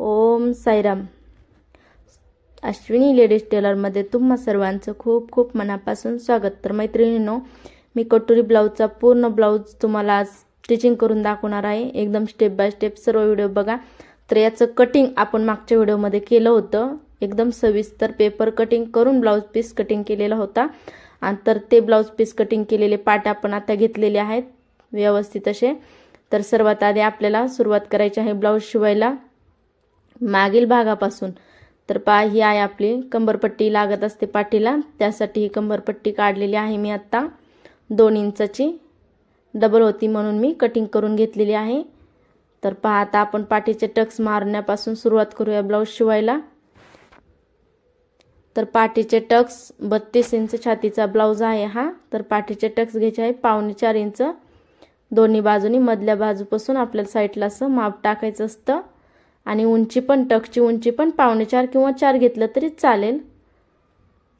ओम Sairam. Ashwini ladies टेलरमध्ये तुम्हा सर्वांचं खूप खूप मनापासून स्वागत. तर मैत्रिणींनो मी कटोरी ब्लाऊजचा पूर्ण ब्लाऊज तुम्हाला आज स्टिचिंग करून दाखवणार आहे. एकदम स्टेप बाय स्टेप सर्व व्हिडिओ बघा. तर याचं कटिंग आपण मागच्या व्हिडिओमध्ये केलं होतं. एकदम सविस्तर पेपर कटिंग करून ब्लाऊज पीस कटिंग केलेला होता. आणि तर ते ब्लाऊज पीस कटिंग केलेले पार्ट आपण आता घेतलेले आहेत. व्यवस्थित असे. तर सर्वात आधी आपल्याला सुरुवात करायची आहे ब्लाऊज शिवायला. मागील भागापासून. तर पा ही आहे आपली कंबरपट्टी लागत असते पाठीला. त्यासाठी ही कंबरपट्टी काढलेली आहे मी आत्ता. दोन इंचाची डबल होती म्हणून मी कटिंग करून घेतलेली आहे. तर पहा आता आपण पाठीचे टक्स मारण्यापासून सुरुवात करूया ब्लाऊज शिवायला. तर पाठीचे टक्स बत्तीस इंच छातीचा ब्लाऊज आहे हा. तर पाठीचे टक्स घ्यायचे आहे पावणे चार इंच. दोन्ही बाजूनी मधल्या बाजूपासून आपल्याला साईडला असं माप टाकायचं असतं. आणि उंची पण टकची उंची पण पावणे चार किंवा चार घेतलं तरी चालेल.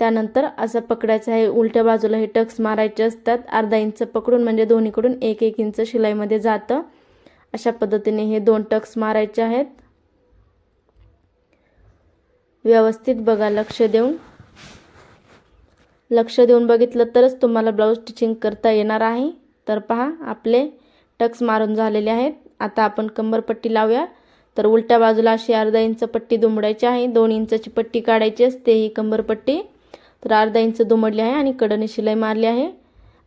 त्यानंतर असं पकडायचं आहे उलट्या बाजूला हे टक्स मारायचे असतात. अर्धा इंच पकडून म्हणजे दोन्हीकडून एक एक इंच शिलाईमध्ये जातं. अशा पद्धतीने हे दोन टक्स मारायचे आहेत. व्यवस्थित बघा लक्ष देऊन. लक्ष देऊन बघितलं तरच तुम्हाला ब्लाऊज स्टिचिंग करता येणार आहे. तर पहा आपले टक्स मारून झालेले आहेत. आता आपण कंबरपट्टी लावूया. तर उलट्या बाजूला अशी अर्धा इंच पट्टी दुमडायची आहे दोन इंचाची पट्टी काढायची असते ही कंबरपट्टी तर अर्धा इंच दुमडली आहे आणि कडने शिलाई मारली आहे.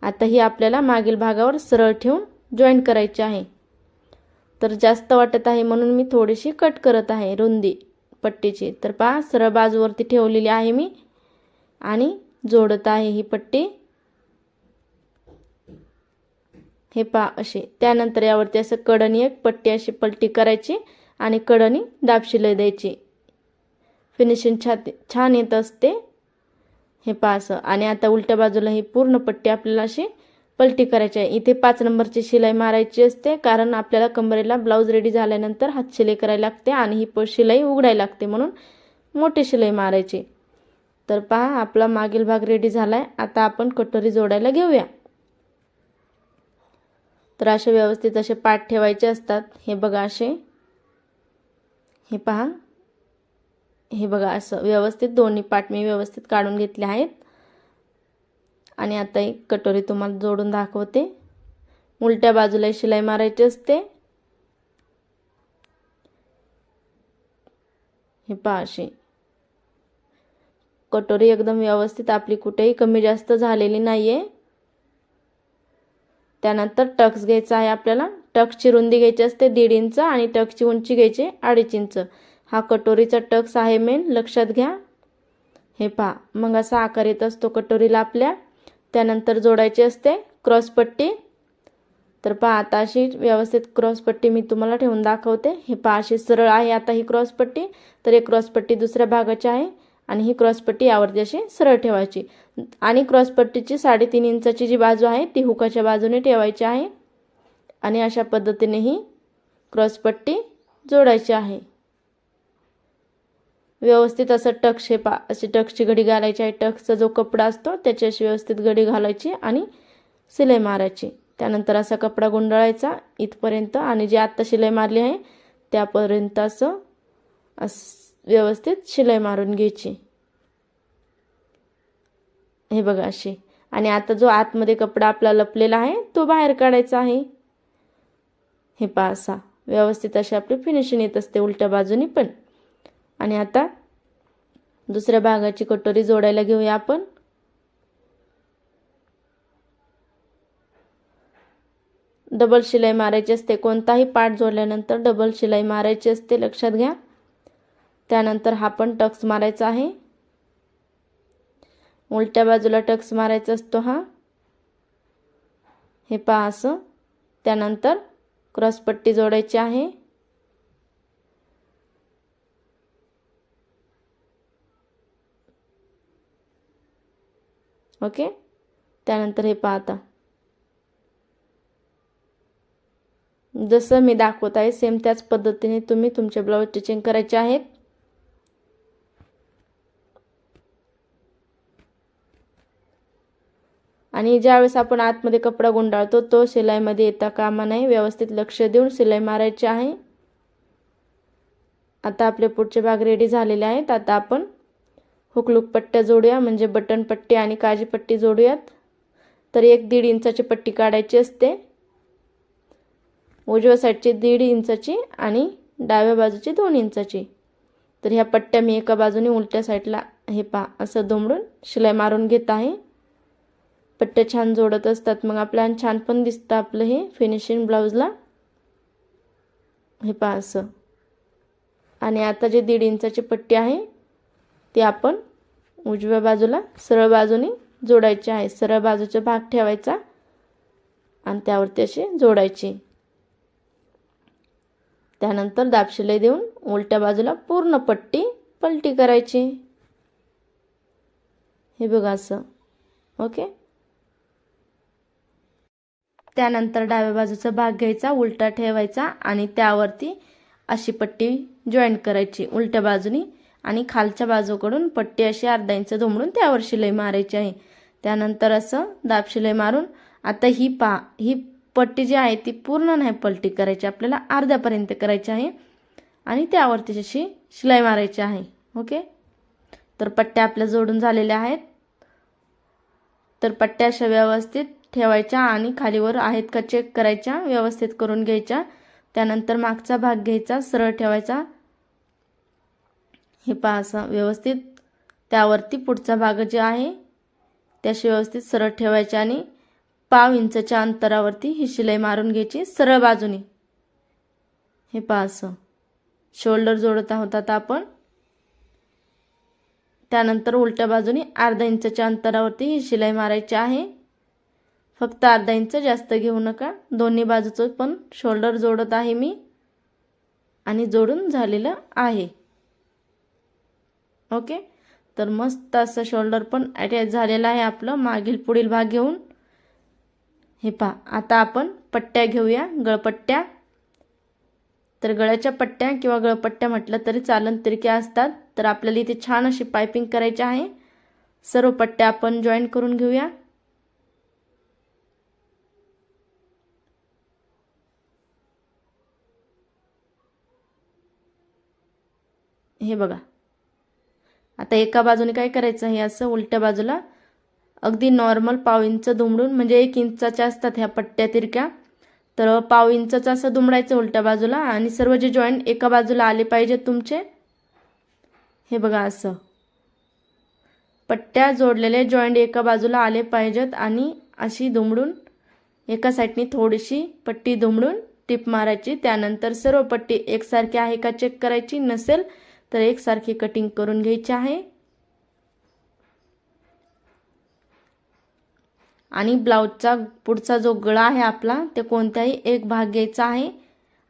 आता ही आपल्याला मागील भागावर सरळ ठेवून जॉईन करायची आहे. तर जास्त वाटत आहे म्हणून मी थोडीशी कट करत आहे रुंदी पट्टीची. तर पहा सरळ बाजूवरती ठेवलेली आहे मी आणि जोडत आहे ही पट्टी. हे पहा असे. त्यानंतर यावरती असं कडणी एक पट्टी अशी पलटी करायची. आणि कडणी दाब शिलाई द्यायची. फिनिशिंग छाती छान येत असते. हे पाच आणि आता उलट्या बाजूला ही पूर्ण पट्टी आपल्याला अशी पलटी करायची आहे. इथे पाच नंबरची शिलाई मारायची असते. कारण आपल्याला कंबरेला ब्लाऊज रेडी झाल्यानंतर हात शिलाई करायला लागते आणि ही प शिलाई उघडायला लागते म्हणून मोठी शिलाई मारायची. तर पहा आपला मागील भाग रेडी झाला आहे आता आपण कटोरी जोडायला घेऊया. तर असे व्यवस्थित असे पाठ ठेवायचे असतात. हे बघा असे. हे पहा. हे बघा असं व्यवस्थित दोन्ही पाठ मी व्यवस्थित काढून घेतले आहेत. आणि आता एक कटोरी तुम्हाला जोडून दाखवते. उलट्या बाजूला शिलाई मारायची असते. हे पहा अशी. कटोरी एकदम व्यवस्थित आपली कुठेही कमी जास्त झालेली नाही आहे त्यानंतर टक्स घ्यायचा आहे आपल्याला. टकची रुंदी घ्यायची असते दीड इंच आणि टकची उंची घ्यायची अडीच इंच. हा कटोरीचा टक्स आहे मेन लक्षात घ्या. हे पहा. मग असा आकार येत असतो कटोरीला आपल्या. त्यानंतर जोडायची असते क्रॉसपट्टी तर पहा आता अशी व्यवस्थित क्रॉसपट्टी मी तुम्हाला ठेवून दाखवते. हे पहा अशी सरळ आहे आता ही क्रॉसपट्टी तर एक क्रॉसपट्टी दुसऱ्या भागाची आहे आणि ही क्रॉसपट्टी यावरती अशी सरळ ठेवायची. आणि क्रॉसपट्टीची साडेतीन इंचाची जी बाजू आहे ती हुकाच्या बाजूने ठेवायची आहे. आणि अशा पद्धतीने ही क्रॉसपट्टी जोडायची आहे. व्यवस्थित असं टक्स शेपा अशी टक्सची घडी घालायची आहे. टक्सचा जो कपडा असतो त्याची अशी व्यवस्थित घडी घालायची आणि शिलाई मारायची. त्यानंतर असा कपडा गुंडाळायचा इथपर्यंत आणि जी आत्ता शिलाई मारली आहे त्यापर्यंत असं अस व्यवस्थित शिलाई मारून घ्यायची. हे बघा अशी. आणि आता जो आतमध्ये कपडा आपला लपलेला आहे तो बाहेर काढायचा आहे. हे पाहा व्यवस्थित अशी आपली फिनिशिंग येत असते उलट्या बाजूनी पण. आणि आता दुसऱ्या भागाची कटोरी जोडायला घेऊया आपण. डबल शिलाई मारायची असते कोणताही पार्ट जोडल्यानंतर डबल शिलाई मारायची असते लक्षात घ्या. त्यानंतर हा पण टक्स मारायचा आहे. उलट्या बाजूला टक्स मारायचा असतो हा. हे पहा असं. त्यानंतर क्रॉसपट्टी जोडायची आहे. ओके? त्यानंतर हे पाहता. जसं मी दाखवत आहे सेम त्याच पद्धतीने तुम्ही तुमचे ब्लाऊज स्टिचिंग करायचे आहेत. आणि ज्यावेळेस आपण आतमध्ये कपडा गुंडाळतो तो शिलाईमध्ये येता कामा नाही व्यवस्थित लक्ष देऊन शिलाई मारायची आहे. आता आपले पुढचे भाग रेडी झालेले आहेत. आता आपण हुकलूक पट्ट्या जोडूया. म्हणजे बटन पट्टी आणि काजी पट्टी जोडूयात. तर एक दीड इंचाची पट्टी काढायची असते. उजव्या साईडची दीड इंचाची आणि डाव्या बाजूची दोन इंचाची. तर ह्या पट्ट्या मी एका बाजूने उलट्या साईडला हे पा असं दुमडून शिलाई मारून घेत आहे. पट्ट्या छान जोडत असतात. मग आपल्याला छान पण दिसतं आपलं हे फिनिशिंग ब्लाऊजला हे पहा असं. आणि आता जे दीड इंचाची पट्टी आहे ती आपण उजव्या बाजूला सरळ बाजूने जोडायची आहे. सरळ बाजूचा भाग ठेवायचा आणि त्यावरती अशी जोडायची. त्यानंतर दाबशिलाई देऊन उलट्या बाजूला पूर्ण पट्टी पलटी करायची. हे बघा असं. ओके? त्यानंतर डाव्या बाजूचा भाग घ्यायचा उलटा ठेवायचा आणि त्यावरती अशी पट्टी जॉईंट करायची. उलट्या बाजूनी आणि खालच्या बाजूकडून पट्टी अशी अर्धा इंच दुमडून त्यावर शिलाई मारायची आहे. त्यानंतर असं दाब शिलाई मारून आता ही पा ही पट्टी जी आहे ती पूर्ण नाही पलटी करायची आपल्याला अर्ध्यापर्यंत करायची आहे आणि त्यावरती जशी शिलाई मारायची आहे. ओके? तर पट्ट्या आपल्या जोडून झालेल्या आहेत. तर पट्ट्या अशा व्यवस्थित ठेवायच्या आणि खालीवर आहेत का चेक करायच्या व्यवस्थित करून घ्यायच्या. त्यानंतर मागचा भाग घ्यायचा सरळ ठेवायचा. हे पहा असं व्यवस्थित. त्यावरती पुढचा भाग जे आहे त्याशी व्यवस्थित सरळ ठेवायचे आणि पाव इंचच्या अंतरावरती ही शिलाई मारून घ्यायची सरळ बाजूने. हे पहा असं. शोल्डर जोडत आहोत आता आपण. त्यानंतर उलट्या बाजूने अर्धा इंचच्या अंतरावरती ही शिलाई मारायची आहे. फक्त अर्धा इंच जास्त घेऊ नका. दोन्ही बाजूचं पण शोल्डर जोडत आहे मी. आणि जोडून झालेलं आहे. ओके? तर मस्त असं शोल्डर पण अटॅच झालेलं आहे आपलं. मागील पुढील भाग घेऊन. हे पहा आता आपण पट्ट्या घेऊया. गळपट्ट्या. तर गळ्याच्या पट्ट्या किंवा गळपट्ट्या म्हटलं तरी चालन तिरक्या असतात. तर आपल्याला इथे छान अशी पायपिंग करायची आहे. सर्व पट्ट्या आपण जॉईन करून घेऊया. हे बघा. आता एका बाजूने काय करायचं? हे असं उलट्या बाजूला अगदी नॉर्मल पाव इंच दुमडून म्हणजे एक इंचाच्या असतात ह्या पट्ट्या तिरक्या. तर पाव इंचाचं असं दुमडायचं उलट्या बाजूला आणि सर्व जे जॉईंट एका बाजूला आले पाहिजेत तुमचे. हे बघा असं. पट्ट्या जोडलेले जॉईंट एका बाजूला आले पाहिजेत आणि अशी दुमडून एका साईडनी थोडीशी पट्टी दुमडून टिप मारायची. त्यानंतर सर्व पट्टी एकसारखी आहे का चेक करायची? नसेल तर एकसारखी कटिंग करून घ्यायची आहे. आणि ब्लाऊजचा पुढचा जो गळा आहे आपला ते कोणत्याही एक भाग घ्यायचा आहे.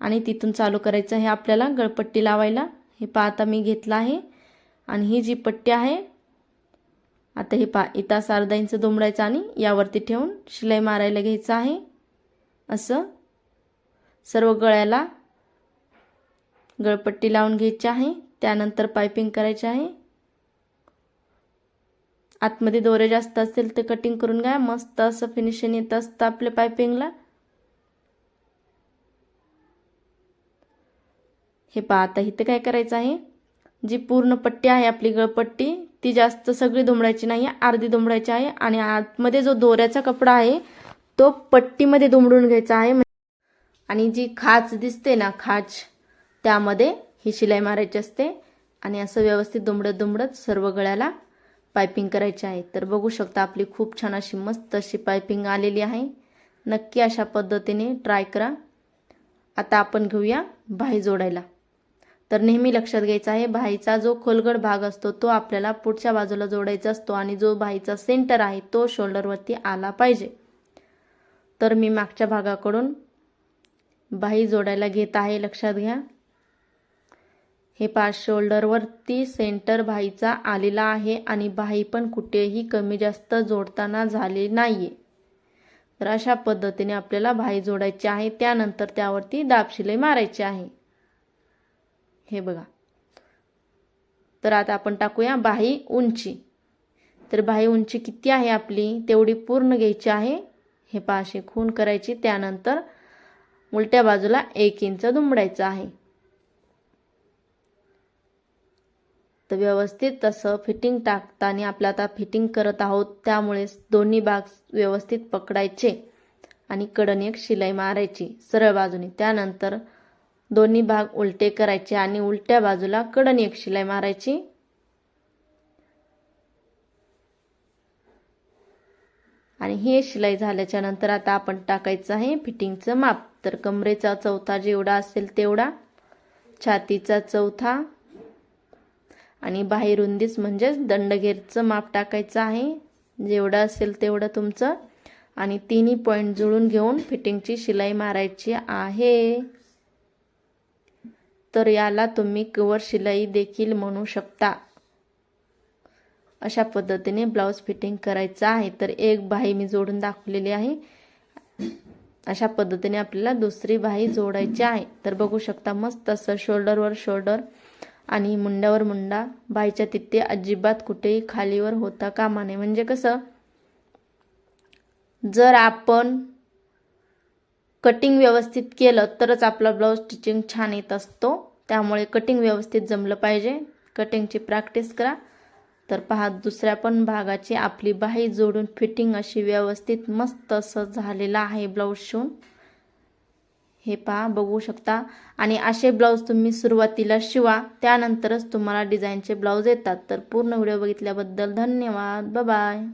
आणि तिथून चालू करायचं आहे आपल्याला गळपट्टी लावायला. हे पा आता मी घेतलं आहे. आणि ही जी पट्टी आहे आता हे पा इथं असं अर्धा इंच दुमडायचं आणि यावरती ठेवून शिलाई मारायला घ्यायचं आहे. असं सर्व गळ्याला गळपट्टी लावून घ्यायची आहे. त्यानंतर पायपिंग करायची आहे. आतमध्ये दोरे जास्त असतील ते कटिंग करून घ्या. मस्त असं फिनिशिंग येत असतं आपल्या पायपिंगला. हे पहा आता काय करायचं आहे? जी पूर्ण पट्टी आहे आपली गळपट्टी ती जास्त सगळी दुमडायची नाही आहे अर्धी दुमडायची आहे आणि आतमध्ये जो दोऱ्याचा कपडा आहे तो पट्टीमध्ये दुमडून घ्यायचा आहे. आणि जी खाच दिसते ना खाच त्यामध्ये ही शिलाई मारायची असते आणि असं व्यवस्थित दुमडत दुमडत सर्व गळ्याला पायपिंग करायची आहे. तर बघू शकता आपली खूप छान अशी मस्त अशी पायपिंग आलेली आहे. नक्की अशा पद्धतीने ट्राय करा. आता आपण घेऊया भाई जोडायला. तर नेहमी लक्षात घ्यायचं आहे भाईचा जो खोलगड भाग असतो तो आपल्याला पुढच्या बाजूला जोडायचा असतो आणि जो भाईचा सेंटर आहे तो शोल्डरवरती आला पाहिजे. तर मी मागच्या भागाकडून बाही जोडायला घेत आहे लक्षात घ्या. हे पाच शोल्डरवरती सेंटर भाईचा आलेला आहे आणि भाई पण कुठेही कमी जास्त जोडताना झाले नाहीये. तर अशा पद्धतीने आपल्याला भाई जोडायचे आहे त्यानंतर त्यावरती दाब शिलाई मारायची आहे. हे बघा. तर आता आपण टाकूया बाही उंची. तर बाही उंची किती आहे आपली? तेवढी पूर्ण घ्यायची आहे. हे पाशी खून करायची त्यानंतर उलट्या बाजूला एक इंच दुमडायचं आहे. तर व्यवस्थित तसं फिटिंग टाकताना आपलं आता फिटिंग करत आहोत त्यामुळे दोन्ही भाग व्यवस्थित पकडायचे आणि कडन एक शिलाई मारायची सरळ बाजूने. त्यानंतर दोन्ही भाग उलटे करायचे आणि उलट्या बाजूला कडनी एक शिलाई मारायची. आणि हे शिलाई झाल्याच्यानंतर आता आपण टाकायचं आहे फिटिंगचं माप. तर कमरेचा चौथा जेवढा असेल तेवढा छातीचा चौथा आणि बाहेर रुंदीच म्हणजेच दंडगेरचं माप टाकायचं आहे. जेवढं असेल तेवढं तुमचं. आणि तिन्ही पॉईंट जुळून घेऊन फिटिंगची शिलाई मारायची आहे. तर याला तुम्ही कवर शिलाई देखील म्हणू शकता. अशा पद्धतीने ब्लाऊज फिटिंग करायचं आहे. तर एक बाही मी जोडून दाखवलेली आहे. अशा पद्धतीने आपल्याला दुसरी बाही जोडायची आहे. तर बघू शकता मस्त असं शोल्डरवर शोल्डर आणि मुंड्यावर मुंडा बाईच्या तिथे अजिबात कुठेही खालीवर होता कामा नये. म्हणजे कसं? जर आपण कटिंग व्यवस्थित केलं तरच आपला ब्लाऊज स्टिचिंग छान येत असतो. त्यामुळे कटिंग व्यवस्थित जमलं पाहिजे. कटिंगची प्रॅक्टिस करा. तर पहा दुसऱ्या पण भागाची आपली बाही जोडून फिटिंग अशी व्यवस्थित मस्त असं झालेलं आहे ब्लाऊज शिवून. हे पहा बघू शकता. आणि असे ब्लाऊज तुम्ही सुरुवातीला शिवा त्यानंतरच तुम्हाला डिझाईनचे ब्लाऊज येतात. तर पूर्ण व्हिडिओ बघितल्याबद्दल धन्यवाद. बाय